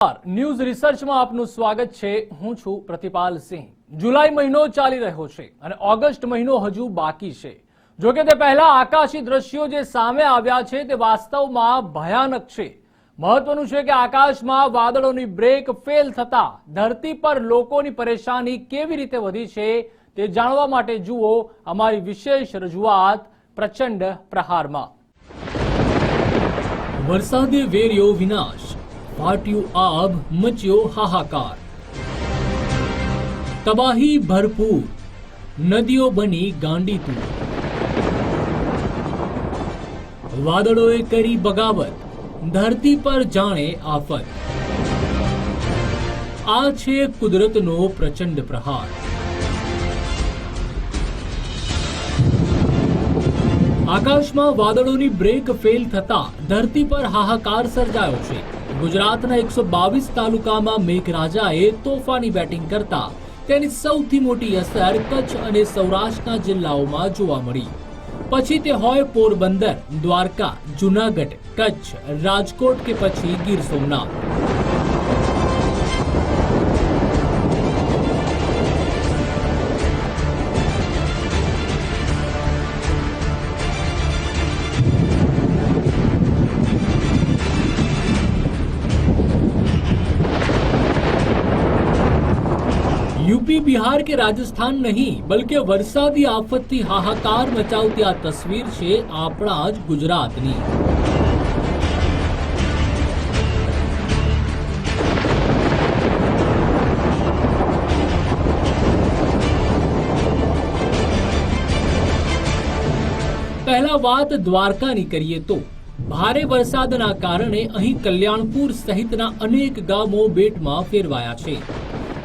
News રિસર્ચમાં આપનું સ્વાગત છે. હું છું પ્રતિપાલ સિંહ. જુલાઈ મહિનો ચાલી રહ્યો છે અને ઓગસ્ટ મહિનો હજુ બાકી છે. જો કે તે પહેલા આકાશી દ્રશ્યો જે સામે આવ્યા છે તે વાસ્તવમાં ભયાનક છે. મહત્વનું છે કે આકાશમાં વાદળોની બ્રેક ફેલ થતા ધરતી પર લોકોની પરેશાની કેવી રીતે વધી છે તે જાણવા માટે જુઓ અમારી વિશેષ રજૂઆત પ્રચંડ પ્રહારમાં. વરસાદે વેર્યો વિનાશ. ફાટ્યું આબ મચ્યો હાહાકાર તબાહી ભરપૂર નદીઓ બની ગાંડીતું વાદળોએ કરી બગાવત ધરતી પર જાણે આફત આ છે કુદરતનો પ્રચંડ પ્રહાર આકાશમાં વાદળોની બ્રેક ફેલ થતા ધરતી પર હાહાકાર સર્જાયો છે। ગુજરાતના એકસો બાવીસ તાલુકામાં મેઘરાજાએ તોફાની બેટિંગ કરતા તેની સૌથી મોટી અસર કચ્છ અને સૌરાષ્ટ્રના જિલ્લાઓમાં જોવા મળી. પછી તે હોય પોરબંદર, દ્વારકા, જુનાગઢ, કચ્છ, રાજકોટ કે પછી ગીર સોમનાથ. यूपी बिहार के રાજસ્થાન નહીં બલકે વરસાદી આફતથી હાહાકાર મચાવતી આ તસવીર છે આપણા જ ગુજરાતની પહેલા વાત દ્વારકાની કરીએ તો ભારે વરસાદના કારણે અહીં કલ્યાણપુર સહિતના અનેક ગામો બેટમાં ફેરવાયા છે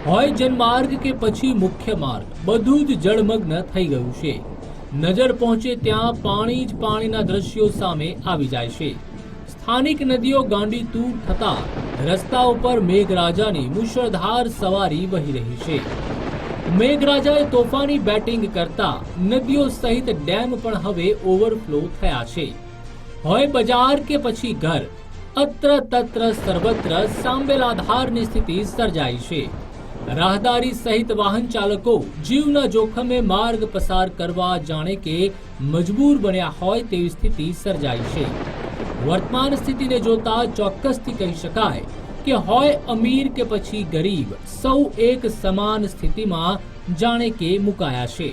હોય જનમાર્ગ કે પછી મુખ્ય માર્ગ? બધું જ જળમગ્ન થઈ ગયું છે. નજર પહોંચે ત્યાં પાણી જ પાણીના દ્રશ્યો સામે આવી જાય છે. સ્થાનિક નદીઓ ગાંડી તૂર થતા રસ્તા ઉપર મેઘરાજાની મુશળધાર સવારી વહી રહી છે. મેઘરાજાએ તોફાની બેટિંગ કરતા નદીઓ સહિત ડેમ પણ હવે ઓવરફ્લો થયા છે. હોય બજાર કે પછી ઘર? અત્ર તત્ર સર્વત્ર સાંબેલાધારની સ્થિતિ સર્જાઈ છે. રાહદારી સહિત વાહન ચાલકો જીવના જોખમે માર્ગ પસાર કરવા જાણે કે મજબૂર બન્યા હોય તેવી સ્થિતિ સર્જાઈ છે. વર્તમાન સ્થિતિને જોતા ચોક્કસથી કહી શકાય કે હોય અમીર કે પછી ગરીબ, સૌ એક સમાન સ્થિતિમાં જાણે કે મુકાયા છે.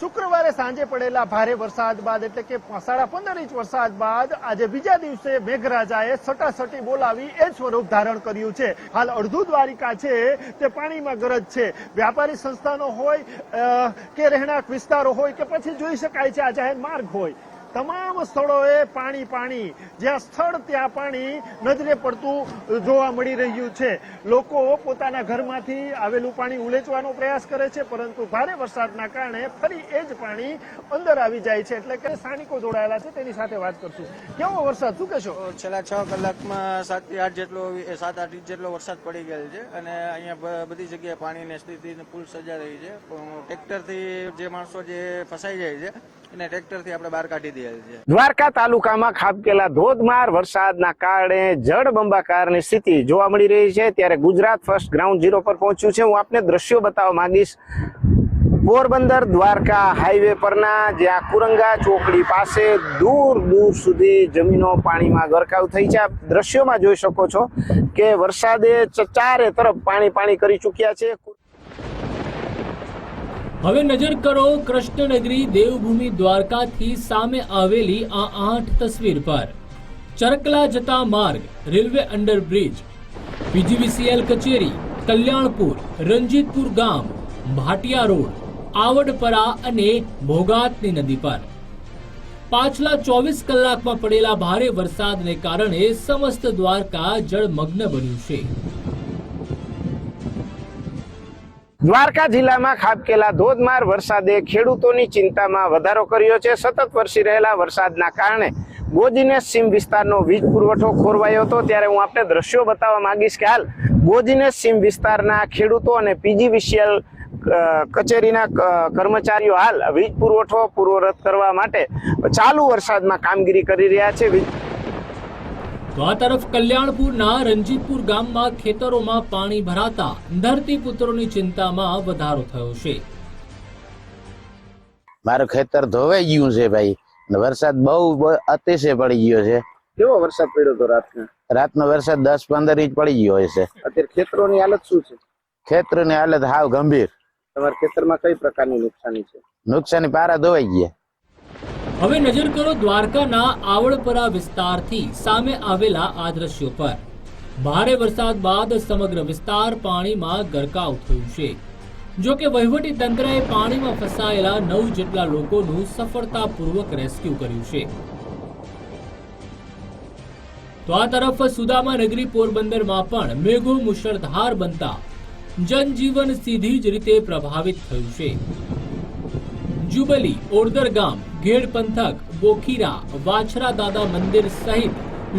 શુક્રવારે સાંજે પડેલા ભારે વરસાદ બાદ એટલે કે સાડા પંદર ઇંચ વરસાદ બાદ આજે બીજા દિવસે મેઘરાજાએ સટાસટી બોલાવી એ સ્વરૂપ ધારણ કર્યું છે. હાલ અડધું દ્વારિકા છે તે પાણીમાં ગરજ છે. વ્યાપારી સંસ્થાનો હોય કે રહેણાંક વિસ્તારો હોય કે પછી જોઈ શકાય છે આ જાહેર માર્ગ હોય. તમામ સ્થળોએ પાણી પાણી. જ્યાં સ્થળ, ત્યાં પાણી નજરે પડતું જોવા મળી રહ્યું છે. લોકો પોતાના ઘરમાંથી આવેલું પાણી ઉલેચવાનો પ્રયાસ કરે છે, પરંતુ ભારે વરસાદના કારણે ફરી એ જ પાણી અંદર આવી જાય છે. એટલે કે સ્થાનિકો જોડાયેલા છે, તેની સાથે વાત કરશું. કેવો વરસાદ? શું કહેશો? છેલ્લા છ કલાકમાં સાત આઠ જેટલો સાત આઠ ઇંચ જેટલો વરસાદ પડી ગયેલ છે અને અહીંયા બધી જગ્યાએ પાણીની સ્થિતિ પુલ સજા રહી છે. ટ્રેક્ટરથી જે માણસો જે ફસાઈ જાય છે દ્વારકા તાલુકામાં ખાબકેલા ધોધમાર વરસાદના કારણે જળબંબાકારની સ્થિતિ જોવા મળી રહી છે. ત્યારે ગુજરાત ફર્સ્ટ ગ્રાઉન્ડ ઝીરો પર પહોંચ્યું છે. હું આપને દ્રશ્યો બતાવવા માંગીશ. પોરબંદર દ્વારકા હાઈવે પરના જ્યાં કુરંગા ચોકડી પાસે દૂર દૂર સુધી જમીનો પાણીમાં ગરકાવ થઈ છે. દ્રશ્યોમાં જોઈ શકો છો કે વરસાદે ચારે તરફ પાણી પાણી કરી ચૂક્યા છે. હવે નજર કરો કૃષ્ણનગરી દેવભૂમિ દ્વારકાથી સામે આવેલી આ આઠ તસવીર પર. ચરકલા જતા માર્ગ, રેલવે અંડરબ્રિજ, પીજીવીસીએલ કચેરી, કલ્યાણપુર, રંજીતપુર ગામ, ભાટિયા રોડ, આવડપરા અને ભોગાતની નદી પર. પાછલા ચોવીસ કલાકમાં પડેલા ભારે વરસાદને કારણે સમસ્ત દ્વારકા જળમગ્ન બન્યું છે. દ્વારકા જિલ્લામાં ખાબકેલા ધોધમાર વરસાદે ખેડૂતોની ચિંતામાં વધારો કર્યો છે. સતત વરસી રહેલા વરસાદના કારણે ગોજીને સીમ વિસ્તારનો વીજ પુરવઠો ખોરવાયો હતો. ત્યારે હું આપણે દ્રશ્યો બતાવવા માંગીશ કે હાલ ગોજીનેસ સીમ વિસ્તારના ખેડૂતો અને પીજીવીસીએલ કચેરીના કર્મચારીઓ હાલ વીજ પુરવઠો પૂર્વરત કરવા માટે ચાલુ વરસાદમાં કામગીરી કરી રહ્યા છે. વીજ તો આ તરફ કલ્યાણપુરના રંજીતપુર ગામમાં ખેતરોમાં પાણી ભરાતા ધરતીપુત્રોની ચિંતામાં વધારો થયો છે. મારું ખેતર ધોવાઈ ગયું છે ભાઈ. વરસાદ બહુ અતિશય પડી ગયો છે. કેવો વરસાદ પડ્યો હતો રાતના? રાતનો વરસાદ દસ પંદર ઇંચ પડી ગયો હોય છે. અત્યારે ખેતરોની હાલત શું છે? ખેતરની હાલત હાવ ગંભીર. તમારા ખેતરમાં કઈ પ્રકારની નુકસાની છે? નુકસાની પારા ધોવાઈ ગયા. હવે નજર કરો દ્વારકાના આવડપરા વિસ્તારથી સામે આવેલા આ દ્રશ્યો પર. ભારે વરસાદ બાદ સમગ્ર વિસ્તાર પાણીમાં ગરકાવ થયું છે. જો કે વહીવટી તંત્રએ પાણીમાં ફસાયેલા નવ જેટલા લોકોનું સફળતાપૂર્વક રેસ્ક્યુ કર્યું છે. તો આ તરફ સુદામા નગરી પોરબંદરમાં પણ મેઘો મુશળધાર બનતા જનજીવન સીધી જ રીતે પ્રભાવિત થયું છે. જુબલી ઓરદર ગામ ઘેડ પંથક, બોખીરા, વાછરા દાદા મંદિર સહિત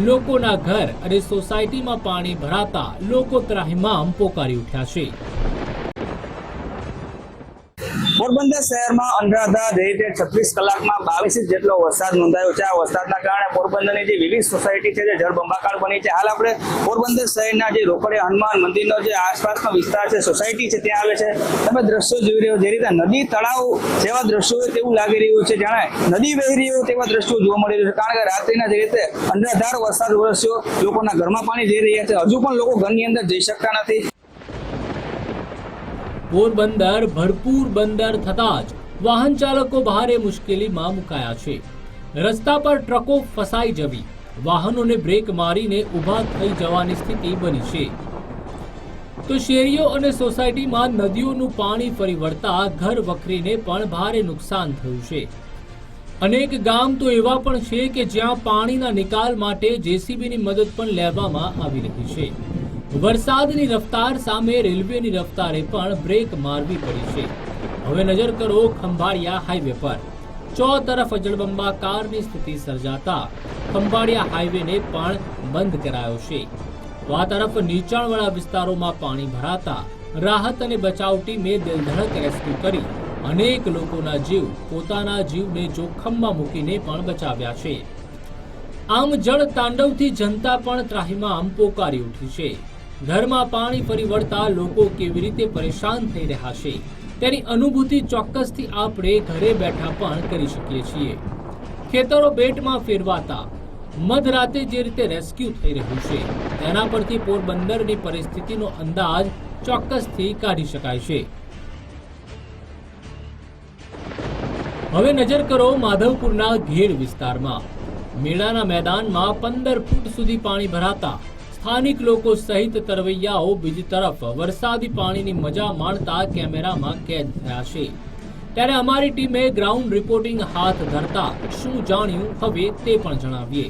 લોકોના ઘર અને સોસાયટીમાં પાણી ભરાતા લોકો ત્રાહિમામ પોકારી ઉઠ્યા છે. પોરબંદર શહેરમાં અનરાધા રીતે છત્રીસ કલાકમાં બાવીસ ઇંચ જેટલો વરસાદ નોંધાયો છે. આ વરસાદના કારણે પોરબંદરની જે વિવિધ સોસાયટી છે, જે જળબંબાકાર બની છે. હાલ આપણે પોરબંદર શહેરના જે રોકડે હનુમાન મંદિરનો જે આસપાસનો વિસ્તાર છે, સોસાયટી છે, ત્યાં આવે છે. તમે દ્રશ્યો જોઈ રહ્યો જે રીતે નદી, તળાવ જેવા દ્રશ્યો તેવું લાગી રહ્યું છે. જાણે નદી વહી રહી હોય તેવા દ્રશ્યો જોવા મળી રહ્યું છે. કારણ કે રાત્રિના જે રીતે અનરાધાર વરસાદ વરસ્યો, લોકોના ઘરમાં પાણી જઈ રહ્યા છે. હજુ પણ લોકો ઘરની અંદર જઈ શકતા નથી. પોરબંદર ભરપૂર બંદર થતાં જ વાહન ચાલકો ભારે મુશ્કેલીમાં મુકાયા છે. રસ્તા પર ટ્રકો ફસાઈ જવી, વાહનોને બ્રેક મારીને ઊભા થઈ જવાની સ્થિતિ બની છે. તો શેરીઓ અને સોસાયટીમાં નદીઓનું પાણી ફરી ઘર વખરીને પણ ભારે નુકસાન થયું છે. અનેક ગામ તો એવા પણ છે કે જ્યાં પાણીના નિકાલ માટે જેસીબીની મદદ પણ લેવામાં આવી રહી છે. વરસાદની રફતાર સામે રેલવેની રફતારે પણ બ્રેક મારવી પડી છે. હવે નજર કરો ખંભાળિયા હાઈવે પર. ચો તરફ અજળબંબાકારની સ્થિતિ સર્જાતા ખંભાળિયા હાઈવેને પણ બંધ કરાયો છે. તો આ તરફ નીચાણવાળા વિસ્તારોમાં પાણી ભરાતા રાહત અને બચાવ ટીમે દિલધડક રેસ્ક્યુ કરી અનેક લોકોના જીવ પોતાના જીવને જોખમમાં મૂકીને પણ બચાવ્યા છે. આમ જળ તાંડવથી જનતા પણ ત્રાહિમામ પોકારી ઉઠી છે. ઘરમાં પાણી ફરી વળતા લોકો કેવી રીતે પરેશાન થઈ રહ્યા છે? તેની અનુભૂતિ ચોક્કસથી આપણે ઘરે બેઠા પણ કરી શકીએ છીએ. ખેતરો બેટમાં ફેરવાતા મધરાતે જે રીતે રેસ્ક્યુ થઈ રહ્યું છે, તેના પરથી પોરબંદરની પરિસ્થિતિનો અંદાજ ચોક્કસથી કાઢી શકાય છે. હવે નજર કરો માધવપુરના ઘેડ વિસ્તારમાં. મેળાના મેદાનમાં પંદર ફૂટ સુધી પાણી ભરાતા સ્થાનિક લોકો સહિત તરવૈયાઓ બીજી તરફ વરસાદી પાણીની મજા માણતા કેમેરામાં કેદ થયા છે. ત્યારે અમારી ટીમે ગ્રાઉન્ડ રિપોર્ટિંગ હાથ ધરતા શું જાણ્યું હવે તે પણ જણાવીએ.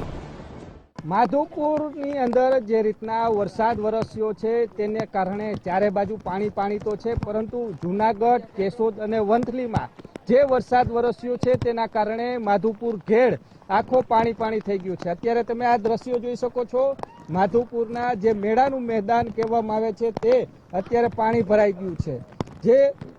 માધવપુરની અંદર જે રીતના વરસાદ વરસ્યો છે તેને કારણે ચારે બાજુ પાણી પાણી તો છે, પરંતુ જુનાગઢ, કેશોદ અને વંથલીમાં જે વરસાદ વરસ્યો છે તેના કારણે માધવપુર ઘેડ આખો પાણી પાણી થઈ ગયું છે. અત્યારે તમે આ દ્રશ્યો જોઈ શકો છો. માધવપુરના જે મેળાનું મેદાન કહેવામાં આવે છે તે અત્યારે પાણી ભરાઈ ગયું છે. જે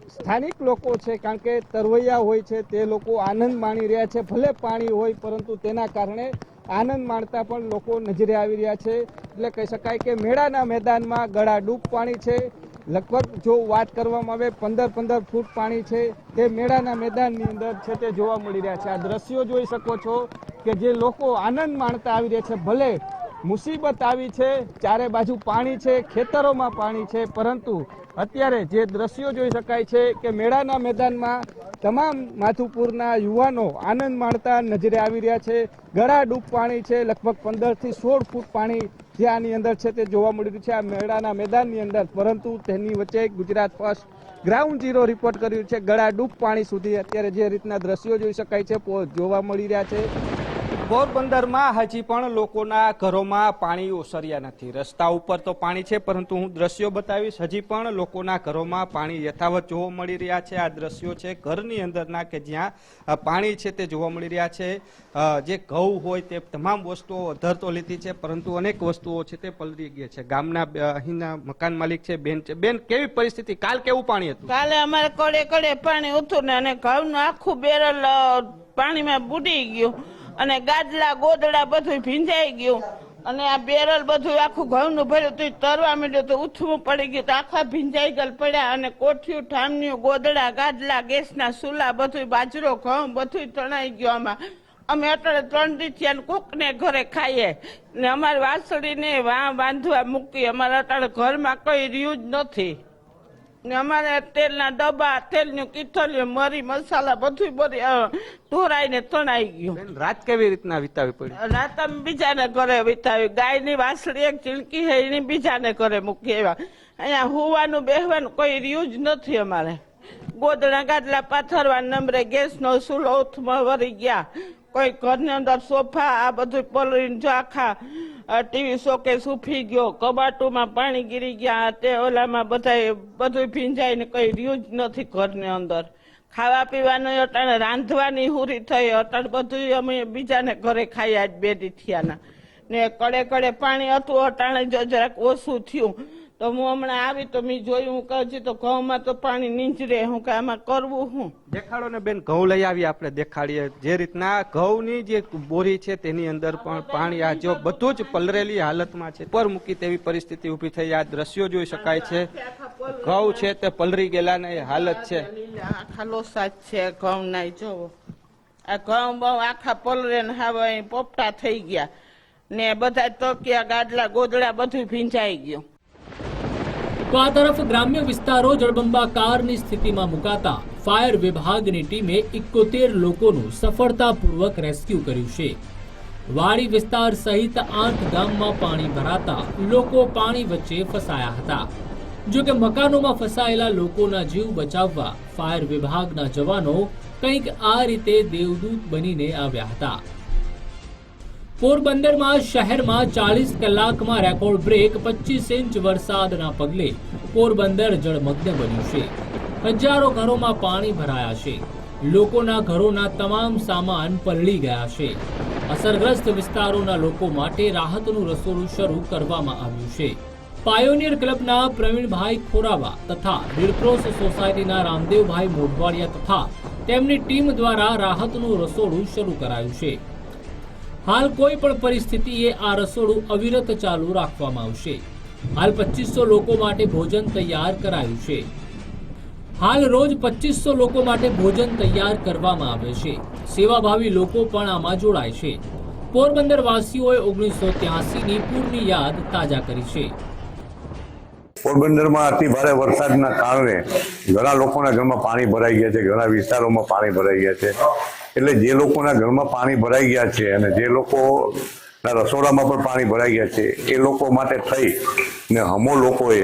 સ્થાનિક લોકો છે, કારણ કે તરવૈયા હોય છે, તે લોકો આનંદ માણી રહ્યા છે. ભલે પાણી હોય, પરંતુ તેના કારણે આનંદ માણતા પણ લોકો નજરે આવી રહ્યા છે. એટલે કહી શકાય કે મેળાના મેદાનમાં ગળા ડૂબ પાણી છે. લગભગ જો વાત કરવામાં આવે, પંદર પંદર ફૂટ પાણી છે. તે મેળાના મેદાનની અંદર છે તે જોવા મળી રહ્યા છે. આ દ્રશ્યો જોઈ શકો છો કે જે લોકો આનંદ માણતા આવી રહ્યા છે. ભલે મુસીબત આવી છે, ચારે બાજુ પાણી છે, ખેતરોમાં પાણી છે, પરંતુ અત્યારે જે દ્રશ્યો જોઈ શકાય છે કે મેળાના મેદાનમાં તમામ માથુપુરના યુવાનો આનંદ માણતા નજરે આવી રહ્યા છે. ગળા ડૂબ પાણી છે, લગભગ પંદરથી સોળ ફૂટ પાણી જે આની અંદર છે તે જોવા મળી રહ્યું છે આ મેળાના મેદાનની અંદર. પરંતુ તેની વચ્ચે Gujarat first ground zero report કર્યું છે. ગળા ડૂબ પાણી સુધી અત્યારે જે રીતના દ્રશ્યો જોઈ શકાય છે જોવા મળી રહ્યા છે. પોરબંદરમાં હજી પણ લોકોના ઘરોમાં પાણી ઓસર્યા નથી. રસ્તા ઉપર તો પાણી છે, પરંતુ હું દ્રશ્યો બતાવીશ. હજી પણ લોકોના ઘરોમાં પાણી યથાવત જોવા મળી રહ્યા છે. આ દ્રશ્યો છે ઘરની અંદરના કે જ્યાં પાણી છે તે જોવા મળી રહ્યા છે. જે ઘઉં હોય તે તમામ વસ્તુઓ અધર તો લીધી છે, પરંતુ અનેક વસ્તુઓ છે તે પલરી ગઈ છે. ગામના અહીંના મકાન માલિક છે, બેન છે. બેન, કેવી પરિસ્થિતિ? કાલ કેવું પાણી હતું? કાલે અમારે કડે કડે પાણી ઉતું ને અને ઘઉંનું આખું બેરલ પાણીમાં બુડી ગયું. અને ગાદલા ગોદડા બધું ભીંજાઈ ગયું. અને આ બેરલ બધું આખું ઘઉંનું ભર્યું. હતું તરવા માંડ્યું તો ઉથવું પડી ગયું. તો આખા ભીંજાઈ ગયેલ પડ્યા. અને કોઠિયું ઠામનિયું ગોદડા, ગાદલા, ગેસના સુલા બધું બાજરો, ઘઉં બધું તણાઈ ગયું આમાં. અમે અત્યારે ત્રણ દી થયા ને કોકને ઘરે ખાઈએ. ને અમારી વાસળીને વાં બાંધવા મૂકી. અમારે અત્યારે ઘરમાં કઈ રહ્યું જ નથી. ને અમારે તેલના ડબ્બા તેલનું કીથલિયું મરી મસાલા બધું બધી અ, ઢોરાઈને તણાઈ ગયું. રાત કેવી રીતના વિતાવી પડી? રાત અમે બીજાને ઘરે વિતાવી. ગાયની વાસળી એક ચીલકી હે એની બીજાને ઘરે મૂકી આવ્યા. અહીંયા હોવાનું બેહવાનું કોઈ રહ્યું જ નથી અમારે. ગોદડા ગાદલા પાથરવા નંબરે ગેસનો ચૂલો ઉથમાં વળી ગયા. કોઈ ઘરની અંદર સોફા આ બધું પલળીને જો આખા ટીવી શોકેસ ઉફી ગયો, કબાટોમાં પાણી ગીરી ગયા તે ઓલામાં બધા બધું ભીંજાઈને કઈ રહ્યું જ નથી ઘરની અંદર. ખાવા પીવાનું અટાણે રાંધવાની હુરી થઈ, અટાણે બધું અમે બીજાને ઘરે ખાઈ આજ બે દી થયાના. ને કડે કડે પાણી હતું, અટાણે જ જરાક ઓછું થયું. તો હું હમણાં આવી તો મેં જોયું હું કહું છું તો ઘઉંમાં તો પાણી નીંચરે હું કે આમાં કરવું હું? દેખાડો ને બેન ઘઉં લઈ આવી આપણે દેખાડીએ. જે રીતના ઘઉંની જે બોરી છે તેની અંદર પણ પાણી આ જો બધું જ પલરેલી હાલતમાં છે પર મૂકી તેવી પરિસ્થિતિ ઊભી થઈ. આ દ્રશ્યો જોઈ શકાય છે. ઘઉં છે તે પલરી ગયેલા ને એ હાલત છે. આખા લોસા છે ઘઉં ના જોવો. આ ઘઉં બહુ આખા પલરે ને હવે અહીં પોપટા થઈ ગયા. ને બધા તકિયા ગાડલા ગોદડા બધું ભીંજાઈ ગયું. તો આ તરફ ગ્રામ્ય વિસ્તારો જળબંબાકારની સ્થિતિમાં મુકાતા ફાયર વિભાગની ટીમે ઇકોતેર લોકોનું સફળતાપૂર્વક રેસ્ક્યુ કર્યું છે. વાડી વિસ્તાર સહિત આઠ ગામમાં પાણી ભરાતા લોકો પાણી વચ્ચે ફસાયા હતા. જો કે મકાનોમાં ફસાયેલા લોકોના જીવ બચાવવા ફાયર વિભાગના જવાનો કંઈક આ રીતે દેવદૂત બનીને આવ્યા હતા. પોરબંદરમાં શહેરમાં ચાલીસ કલાકમાં રેકોર્ડ બ્રેક, પચીસ ઇંચ વરસાદના પગલે પોરબંદર જળમગ્ન બન્યું છે. હજારો ઘરોમાં પાણી ભરાયા છે. લોકોના ઘરોના તમામ સામાન પલળી ગયા છે. અસરગ્રસ્ત વિસ્તારોના લોકો માટે રાહતનું રસોડું શરૂ કરવામાં આવ્યું છે. પાયોનિયર ક્લબના પ્રવીણભાઈ ખોરાવા તથા રેડક્રોસ સોસાયટીના રામદેવભાઈ મોઢવાડિયા તથા તેમની ટીમ દ્વારા રાહતનું રસોડું શરૂ કરાયું છે. હાલ કોઈ પણ પરિસ્થિતિએ આ રસોડું અવિરત ચાલુ રાખવામાં આવશે. હાલ પચીસો લોકો માટે ભોજન તૈયાર કરાયું છે. હાલ રોજ પચીસો લોકો માટે ભોજન તૈયાર કરવામાં આવે છે. સેવાભાવી લોકો પણ આમાં જોડાય છે. પોરબંદર વાસીઓએ ઓગણીસો ત્યાસીની પૂરની યાદ તાજા કરી છે. પોરબંદરમાં અતિ ભારે વરસાદના કારણે ઘણા લોકોના ઘરમાં પાણી ભરાઈ ગયા છે, ઘણા વિસ્તારોમાં પાણી ભરાઈ ગયા છે. એટલે જે લોકોના ઘરમાં પાણી ભરાઈ ગયા છે અને જે લોકોના રસોડામાં પણ પાણી ભરાઈ ગયા છે, એ લોકો માટે થઈ ને હમો લોકોએ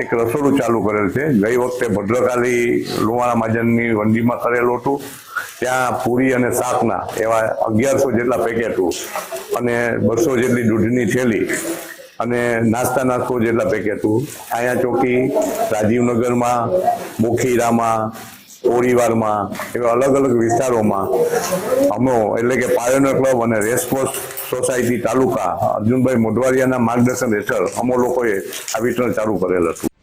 એક રસોડું ચાલુ કરેલ છે. ગઈ વખતે ભદ્રકાલી લુવાણા મહાજનની વંડીમાં કરેલું હતું. ત્યાં પૂરી અને શાકના એવા અગિયારસો જેટલા પેકેટો અને બસો જેટલી દૂધની થેલી અને નાસ્તા નાસ્તો જેટલા પેકેટો અહીંયા ચોકી રાજીવનગરમાં બોખીરામાં ઓરીવારમાં એવા અલગ અલગ વિસ્તારોમાં, અમો એટલે કે પાયોનર ક્લબ અને રેસકોર્સ સોસાયટી તાલુકા અર્જુનભાઈ મોઢવાડિયાના માર્ગદર્શન હેઠળ અમો લોકોએ આ વિતરણ ચાલુ કરેલ હતું.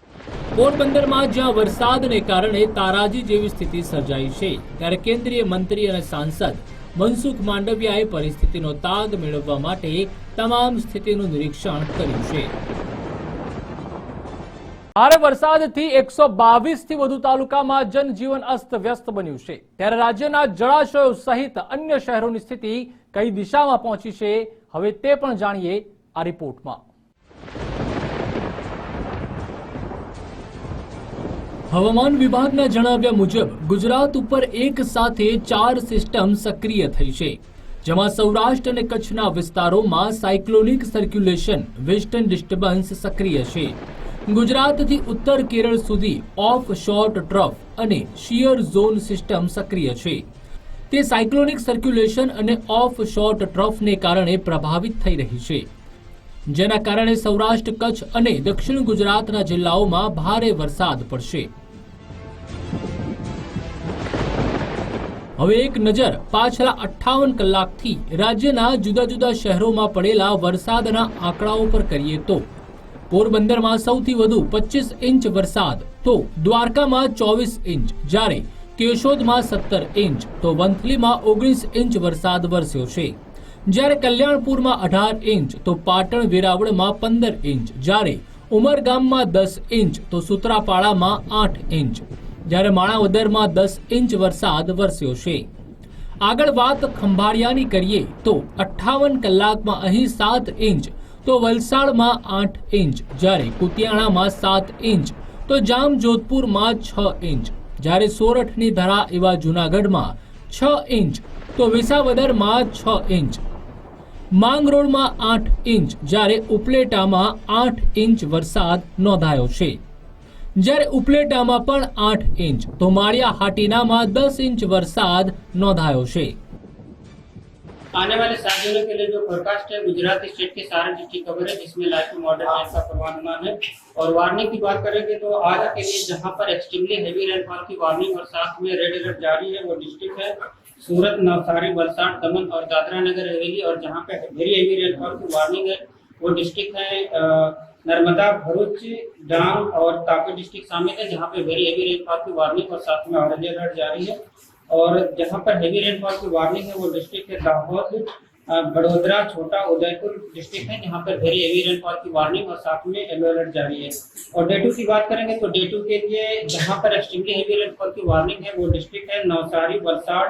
પોરબંદરમાં જ્યાં વરસાદને કારણે તારાજી જેવી સ્થિતિ સર્જાઈ છે, ત્યારે કેન્દ્રીય મંત્રી અને સાંસદ મનસુખ માંડવિયાએ પરિસ્થિતિનો તાગ મેળવવા માટે તમામ સ્થિતિનું નિરીક્ષણ કર્યું છે. ભારે વરસાદથી એકસો બાવીસથી વધુ તાલુકામાં જનજીવન અસ્ત વ્યસ્ત બન્યું છે. ત્યારે રાજ્યના જળાશયો સહિત અન્ય શહેરોની સ્થિતિ કઈ દિશામાં પહોંચી છે, હવે તે પણ જાણીએ આ રિપોર્ટમાં. હવામાન વિભાગના જણાવ્યા મુજબ, ગુજરાત ઉપર એક સાથે ચાર સિસ્ટમ સક્રિય થઈ છે. જેમાં સૌરાષ્ટ્ર અને કચ્છના વિસ્તારોમાં સાયક્લોનિક સર્ક્યુલેશન, વેસ્ટર્ન ડિસ્ટર્બન્સ સક્રિય છે. ગુજરાતથી ઉત્તર કેરળ સુધી ઓફ શોર્ટ ટ્રફ અને શિયર ઝોન સિસ્ટમ સક્રિય છે. તે સાયક્લોનિક સર્ક્યુલેશન અને ઓફ શોર્ટ ટ્રફને કારણે પ્રભાવિત થઈ રહી છે. જેના કારણે સૌરાષ્ટ્ર, કચ્છ અને દક્ષિણ ગુજરાતના જિલ્લાઓમાં ભારે વરસાદ પડશે. હવે એક નજર પાછલા અઠ્ઠાવન કલાકથી રાજ્યના જુદા જુદા શહેરોમાં પડેલા વરસાદના આંકડાઓ પર કરીએ તો પોરબંદરમાં સૌથી વધુ પચીસ ઇંચ વરસાદ, તો દ્વારકામાં ચોવીસ ઇંચ. જ્યારે કેશોદમાં સત્તર ઇંચ, તો વંથલીમાં ઓગણીસ ઇંચ વરસાદ વરસ્યો છે. જ્યારે કલ્યાણપુરમાં અઢાર ઇંચ, તો પાટણ વેરાવળમાં પંદર ઇંચ. જ્યારે ઉમરગામમાં દસ ઇંચ, તો સુત્રાપાડામાં આઠ ઇંચ. જ્યારે માણાવદરમાં દસ ઇંચ વરસાદ વરસ્યો છે. આગળ વાત ખંભાળિયાની કરીએ, તો અઠ્ઠાવન કલાકમાં અહીં સાત ઇંચ તો વલસાડમાં આઠ ઇંચ, જ્યારે કુતિયાણામાં સાત ઇંચ, તો જામજોધપુરમાં છ ઇંચ, જ્યારે સોરઠની ધરા એવા જૂનાગઢમાં છ ઇંચ, તો વિસાવદરમાં છ ઇંચ. માંગરોળમાં આઠ ઇંચ, જ્યારે ઉપલેટામાં આઠ ઇંચ વરસાદ નોંધાયો છે. જ્યારે ઉપલેટામાં પણ આઠ ઇંચ, તો માળિયા હાટીનામાં દસ ઇંચ વરસાદ નોંધાયો છે. आने वाले सात दिनों के लिए जो फोरकास्ट है, गुजरात स्टेट के सारे डिस्ट्रिक्ट कवर है, जिसमें लाइव मॉडल रेन का पूर्वानुमान है। और वार्निंग की बात करेंगे तो आज के लिए जहाँ पर एक्सट्रीमली हैवी रेनफॉल की वार्निंग और साथ में रेड अलर्ट जारी है, वो डिस्ट्रिक्ट है सूरत, नवसारी, वलसाड, दमन और दादरा नगर हवेली। और जहाँ पे वेरी हैवी रेनफॉल की वार्निंग है, वो डिस्ट्रिक्ट है नर्मदा, भरूच, डांग और तापी डिस्ट्रिक्ट शामिल है, जहाँ पे वेरी हैवी रेनफॉल की वार्निंग और साथ में ऑरेंज अलर्ट जारी है। और जहाँ पर हैवी रेनफॉल की वार्निंग है, वो डिस्ट्रिक्ट है दाहोद बड़ोदरा, छोटा उदयपुर डिस्ट्रिक्ट है, जहाँ पर वेरी हैवी रेनफॉल की वार्निंग और साथ में येलो अलर्ट जारी है। और डे टू की बात करेंगे तो डे टू के लिए जहाँ पर एक्सट्रीमली हैवी रेनफॉल की वार्निंग है, वो डिस्ट्रिक्ट है नवसारी, वलसाड़,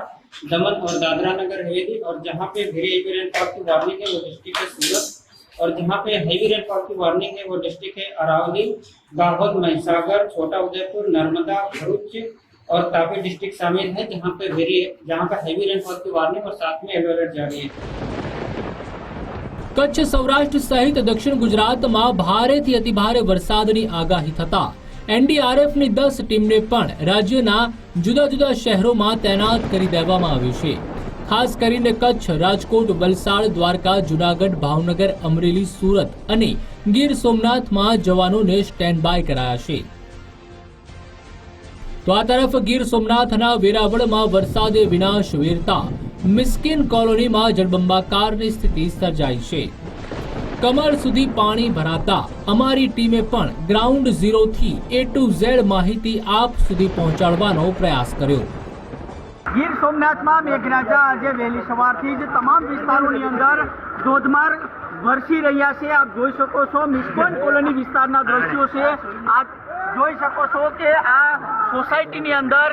दमन और दादरा नगर हवेली और जहाँ पे वेरी हेवी रेनफॉल की वार्निंग है, वो डिस्ट्रिक्ट है सूरत। और जहाँ पे हैवी रेनफॉल की वार्निंग है, वो डिस्ट्रिक्ट है अरावली दाहोद महिसागर, छोटा उदयपुर, नर्मदा, भरूच और तापी डिस्ट्रिक्ट शामिल है जहाँ पे वेरी जहाँ पे हैवी रेनफॉल की वार्निंग और साथ में येलो अलर्ट जारी है કચ્છ સૌરાષ્ટ્ર સહિત દક્ષિણ ગુજરાતમાં ભારેથી અતિભારે વરસાદની આગાહી થતા એનડીઆરએફની દસ ટીમને પણ રાજ્યના જુદા જુદા શહેરોમાં તૈનાત કરી દેવામાં આવ્યું છે ખાસ કરીને કચ્છ રાજકોટ વલસાડ દ્વારકા જુનાગઢ ભાવનગર અમરેલી સુરત અને ગીર સોમનાથમાં જવાનોને સ્ટેન્ડ બાય કરાયા છે તો આ તરફ ગીર સોમનાથના વેરાવળમાં વરસાદે વિનાશ વેરતા મિસ્કિન કોલોનીમાં જળબંબાકારની સ્થિતિ સર્જાઈ છે. કમર સુધી પાણી ભરાતા અમારી ટીમે પણ ગ્રાઉન્ડ ઝીરોથી એ ટુ ઝેડ માહિતી આપ સુધી પહોંચાડવાનો પ્રયાસ કર્યો. ગીર સોમનાથમાં મેઘરાજા આજે વહેલી સવારથી જ તમામ વિસ્તારોની અંદર ધોધમાર વરસી રહ્યા છે. આપ જોઈ શકો છો મિસ્કોન કોલોની વિસ્તારના દ્રશ્યો છે. આપ જોઈ શકો છો કે આ સોસાયટીની અંદર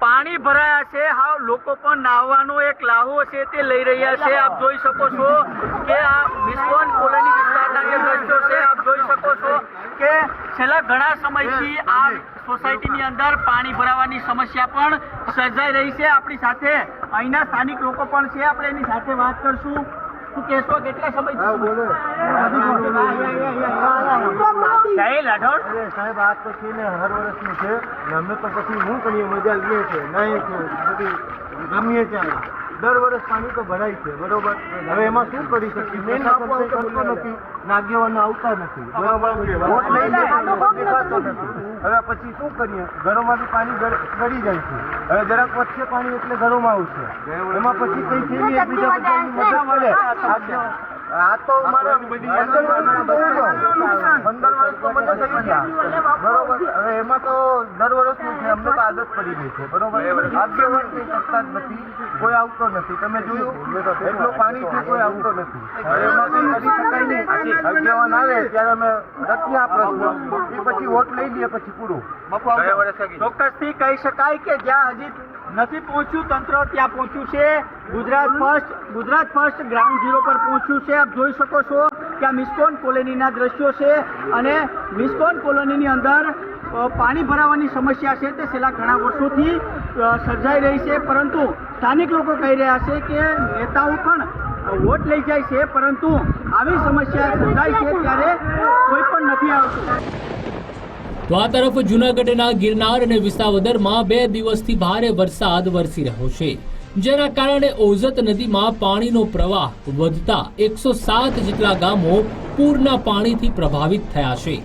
પાણી ભરાયા છે. હા લોકો પણ નાહવાનો એક લાહો છે તે લઈ રહ્યા છે. આપ જોઈ શકો છો કે આ વિશ્વન કોલોની વિસ્તારના જે દ્રશ્યો છે આપ જોઈ શકો છો કે છેલ્લા ઘણા સમયથી આ સોસાયટીની અંદર પાણી ભરાવાની સમસ્યા પણ સર્જાઈ રહી છે. આપણી સાથે અહીંના સ્થાનિક લોકો પણ છે. આપણે એની સાથે વાત કરશું. શું કહેશો? કેટલા સમય રાઠોડ. સાહેબ આ તો છે ને હર વર્ષનું છે ને અમે તો પછી શું કરીએ મજા લઈએ છે નહીં છે બધી ગમીએ છે દર વર્ષ પાણી તો ભરાય છે બરોબર? હવે એમાં શું કરી શકીએ? કરતો નથી નાગ્યવાનો આવતા નથી. હવે પછી શું કરીએ? ઘરોમાંથી પાણી ગળ- જાય છે. હવે જરાક વચ્ચે પાણી એટલે ઘરોમાં આવશે. એમાં પછી કઈ થઈ બધાની મજા મળે. આ- તો મારા પંદર વર્ષથી બહુ જ. પંદર વર્ષ તો મને થઈ ગયા બરોબર. હવે એમાં તો દર વર્ષનું છે અમને તો આદત પડી ગઈ છે. બરોબર. આજ બે વર્ષથી શકતા જ નથી. કોઈ આવતો નથી. તમે જોયું? એટલું પાણી છે કોઈ આવતો નથી. હવે એમાં કરી શકાય નહીં. આગેવાન આવે ત્યારે અમે રખીએ આ પ્રશ્ન. એ પછી વોટ લઈ લઈએ પછી પૂરું. ચોક્કસથી કહી શકાય કે જ્યાં હજી નથી પહોંચ્યું, તંત્ર ત્યાં પહોંચ્યું છે. Gujarat first Gujarat first ground zero પર પહોંચ્યું છે. આપ જોઈ શકો છો કે આ મિસ્કોન કોલોનીના દ્રશ્યો છે અને મિસ્કોન કોલોનીની અંદર પાણી ભરાવાની સમસ્યા છે તે છેલ્લા ઘણા વર્ષોથી સર્જાઈ રહી છે. પરંતુ સ્થાનિક લોકો કહી રહ્યા છે કે નેતાઓ પણ વોટ લઈ જાય છે, પરંતુ આવી સમસ્યા સર્જાય છે ત્યારે કોઈ પણ નથી આવતું. તો આ તરફ જૂનાગઢના ગિરનાર અને વિસાવદરમાં બે દિવસથી ભારે વરસાદ વરસી રહ્યો છે, જેના કારણે ઓઝત નદીમાં પાણીનો પ્રવાહ વધતા એકસો સાત જેટલા ગામો પૂરના પાણીથી પ્રભાવિત થયા છે.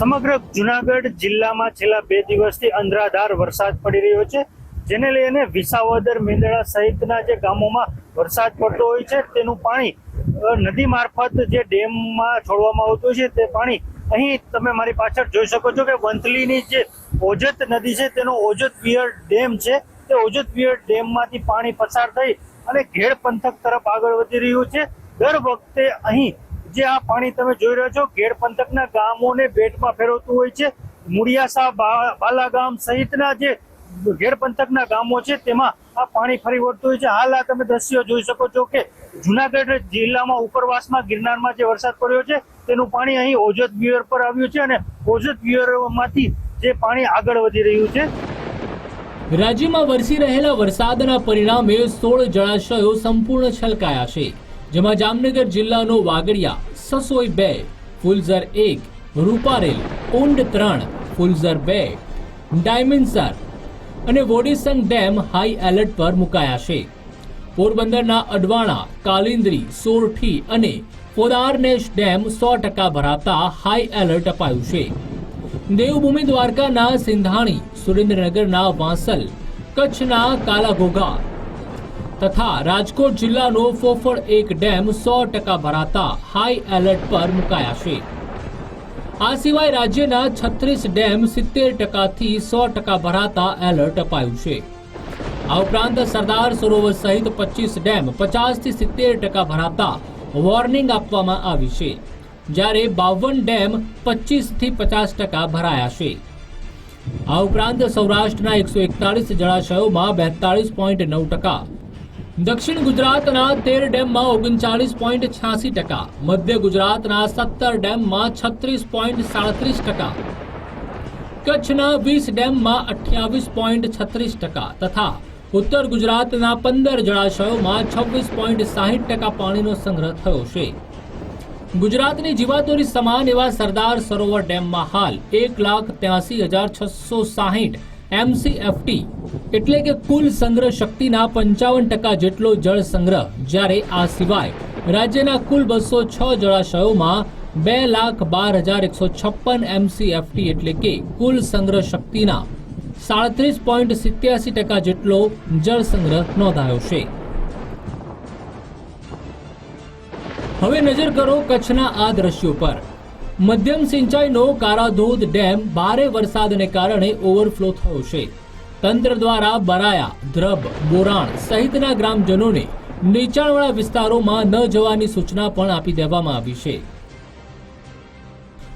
સમગ્ર જુનાગઢ જિલ્લામાં છેલ્લા બે દિવસથી અંધરાધાર વરસાદ પડી રહ્યો છે, જેને લઈને વિસાવદર, મેંદડા સહિતના જે ગામોમાં વરસાદ પડતો હોય છે, તેનું પાણી નદી મારફત જે ડેમમાં છોડવામાં આવતું છે, તે પાણી અહીં તમે મારી પાછળ જોઈ શકો છો કે વંથલીની જે ઓજત નદી છે, તેનો ઓજત પિયર ડેમ છે. તે ઓજત પિયર ડેમમાંથી પાણી પસાર થઈ અને ઘેડ પંથક તરફ આગળ વધી રહ્યું છે. દર વખતે અહીં જે આ પાણી તમે જોઈ રહ્યા છો ઘેડ પંથકના ગામોને બેટમાં ફેરવતું હોય છે. મુડિયાસા બા- બાલાગામ સહિતના જે ઘેડ પંથકના ગામો છે, તેમાં આ પાણી ફરી વળતું હોય છે. હાલ આ તમે દ્રશ્યો જોઈ શકો છો કે જુનાગઢ જિલ્લામાં ઉપરવાસમાં, ગિરનારમાં જે વરસાદ પડ્યો છે, તેનું પાણી અહીં ઓજત વિયર પર આવ્યું છે અને ઓજત વિયરમાંથી જે પાણી આગળ વધી રહ્યું છે. રાજ્યમાં વરસી રહેલા વરસાદના પરિણામે સોળ જળાશયો સંપૂર્ણ છલકાયા છે, જેમાં જામનગર જિલ્લાનો વાગડિયા, સસોઈ બે, ફુલઝર એક, રૂપારેલ, ઊંડ ત્રણ, ફુલઝર બે ડાયમિન્સર અને વોડિસન ડેમ હાઈ એલર્ટ પર મુકાયા છે. પોરબંદરના અડવાણા, કાલિંદ્રી, સોરઠી અને પોદારનેશ ડેમ સો ટકા ભરાતા હાઈ એલર્ટ અપાયું છે. દેવભૂમિ દ્વારકાના સિંધાણી, સુરેન્દ્રનગરના વાંસલ, કચ્છના કાલાઘોગા તથા રાજકોટ જિલ્લાનો ફોફળ એક ડેમ સો ટકા ભરાતા હાઈ એલર્ટ પર મુકાયા છે. આ સિવાય રાજ્યના છત્રીસ ડેમ સિત્તેર ટકાથી સો ટકા ભરાતા એલર્ટ અપાયું છે. આ ઉપરાંત સરદાર સરોવર સહિત પચીસ ડેમ પચાસથી સિત્તેર ટકા ભરાતા વોર્નિંગ આપવામાં આવી છે, જ્યારે બાવન ડેમ પચીસથી પચાસ ટકા ભરાયા છે. આ ઉપરાંત સૌરાષ્ટ્રના એકસો એકતાલીસ જળાશયોમાં બેતાળીસ પોઈન્ટ નવ ટકા દક્ષિણ ગુજરાતના તેર ડેમમાં ઓગણચાળીસ પોઈન્ટ છ્યાસી ટકા, મધ્ય ગુજરાતના સત્તર ડેમમાં છત્રીસ પોઈન્ટ સાડત્રીસ ટકા, કચ્છના વીસ ડેમમાં અઠ્યાવીસ પોઈન્ટ છત્રીસ ટકા તથા ઉત્તર ગુજરાતના પંદર જળાશયોમાં છવ્વીસ પોઈન્ટ સાહીઠ ટકા પાણીનો સંગ્રહ થયો છે. ગુજરાતની જીવાતોરી સમાન એવા સરદાર સરોવર ડેમમાં હાલ એક લાખ ત્યાસી હજાર છસો સાહીઠ એમસીએફટી એટલે કે કુલ સંગ્રહ શક્તિના પંચાવન ટકા જેટલો જળ સંગ્રહ, જ્યારે આ સિવાય રાજ્યના કુલ બસો છ જળાશયોમાં બે લાખ બાર હજાર એકસો છપ્પન એમસીએફટી એટલે કે કુલ સંગ્રહ શક્તિના સાડત્રીસ પોઈન્ટ સિત્યાસી ટકા જેટલો જળ સંગ્રહ નોંધાયો છે. હવે નજર કરો કચ્છના આ દ્રશ્યો પર. મધ્યમ સિંચાઈનો કારાધોધ ડેમ ભારે વરસાદને કારણે ઓવરફ્લો થયો છે. તંત્ર દ્વારા બરાયા દ્રબ, બોરાણ સહિતના ગ્રામજનોને નીચાણવાળા વિસ્તારોમાં ન જવાની સૂચના પણ આપી દેવામાં આવી છે.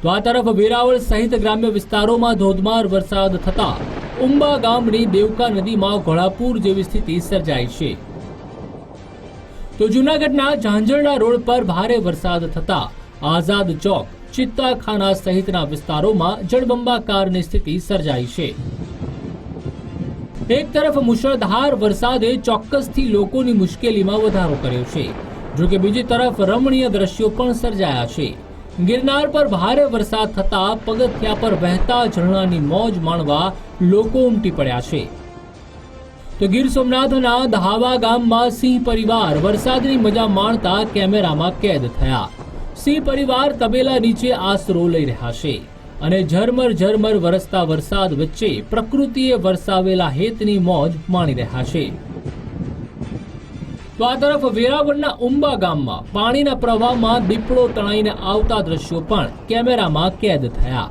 તો આ તરફ વેરાવળ સહિત ગ્રામ્ય વિસ્તારોમાં ધોધમાર વરસાદ થતા ઉંબા ગામની દેવકા નદીમાં ઘોડાપુર જેવી સ્થિતિ સર્જાઈ છે. તો જૂનાગઢના ઝાંઝરડા રોડ પર ભારે વરસાદ થતા આઝાદ ચોક ચિત્તાખાના સહિતના વિસ્તારોમાં જળબંબાકારની સ્થિતિ સર્જાઈ છે. એક તરફ મુશળધાર વરસાદે ચોક્કસથી લોકોની મુશ્કેલીમાં વધારો કર્યો છે જોકે બીજી તરફ રમણીય દ્રશ્યો પણ સર્જાયા છે. ગિરનાર પર ભારે વરસાદ થતા પગથિયા પર વહેતા ઝરણાની મોજ માણવા લોકો ઉમટી પડ્યા છે. તો ગીર સોમનાથના દહાવા ગામમાં સિંહ પરિવાર વરસાદની મજા માણતા કેમેરામાં કેદ થયા. સિંહ પરિવાર તબેલા નીચે આશરો લઈ રહ્યા છે અને ઝરમર ઝરમર વરસતા વરસાદ વચ્ચે પ્રકૃતિએ વરસાવેલા હેતની મોજ માણી રહ્યા છે. તો આ તરફ વેરાવળના ઉંબા ગામમાં પાણીના પ્રવાહમાં દીપડો તણાઈને આવતા દ્રશ્યો પણ કેમેરામાં કેદ થયા.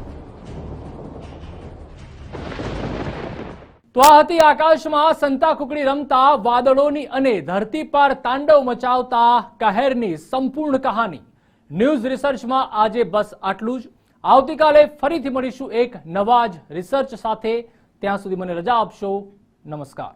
તો આ હતી આકાશમાં સંતા કુકડી રમતા વાદળોની અને ધરતી પર તાંડવ મચાવતા કહેરની સંપૂર્ણ કહાની. ન્યૂઝ રિસર્ચમાં આજે બસ આટલું જ. આવતીકાલે ફરીથી મળીશું એક નવા જ રિસર્ચ સાથે. ત્યાં સુધી મને રજા આપશો. નમસ્કાર.